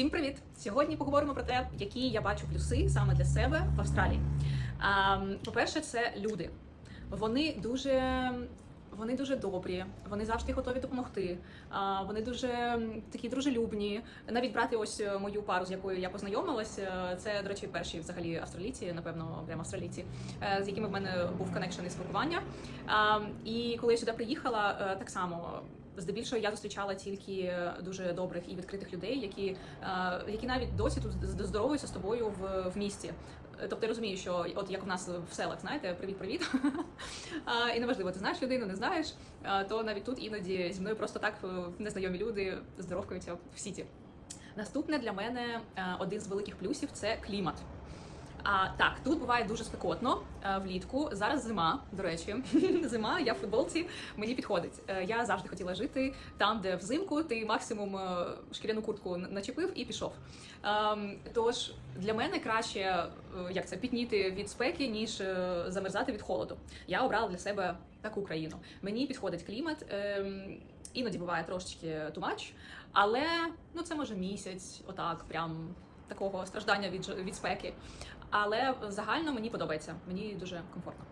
Всім привіт! Сьогодні поговоримо про те, які я бачу плюси саме для себе в Австралії. По-перше, це люди. Вони дуже. Вони дуже добрі, вони завжди готові допомогти. Вони дуже такі дружелюбні. Навіть брати ось е, мою пару, з якою я познайомилась. е, Це, до речі, перші взагалі австралійці, напевно, прямо австралійці, е, з якими в мене був коннекшн і спілкування. І коли я сюди приїхала, е, так само. Здебільшого я зустрічала тільки дуже добрих і відкритих людей, які, е, які навіть досі тут здоровуються з тобою в, в місті. Е, Тобто я розумію, що от як в нас в селах, знаєте, привіт-привіт. І неважливо, ти знаєш людину, не знаєш, то навіть тут іноді зі мною просто так е, незнайомі люди здоровкаються в сіті. Наступне для мене один з великих плюсів це клімат. А так, тут буває дуже спекотно е, влітку. Зараз зима, до речі, зима, я в футболці, мені підходить. Е, Я завжди хотіла жити там, де взимку ти максимум е, шкіряну куртку начепив і пішов. Ем, Тож для мене краще як це пітніти від спеки, ніж замерзати від холоду. Я обрала для себе таку країну. Мені підходить клімат. ем, Іноді буває трошечки тумач, але ну це може місяць, отак, прям такого страждання від, від спеки. Але загально мені подобається, мені дуже комфортно.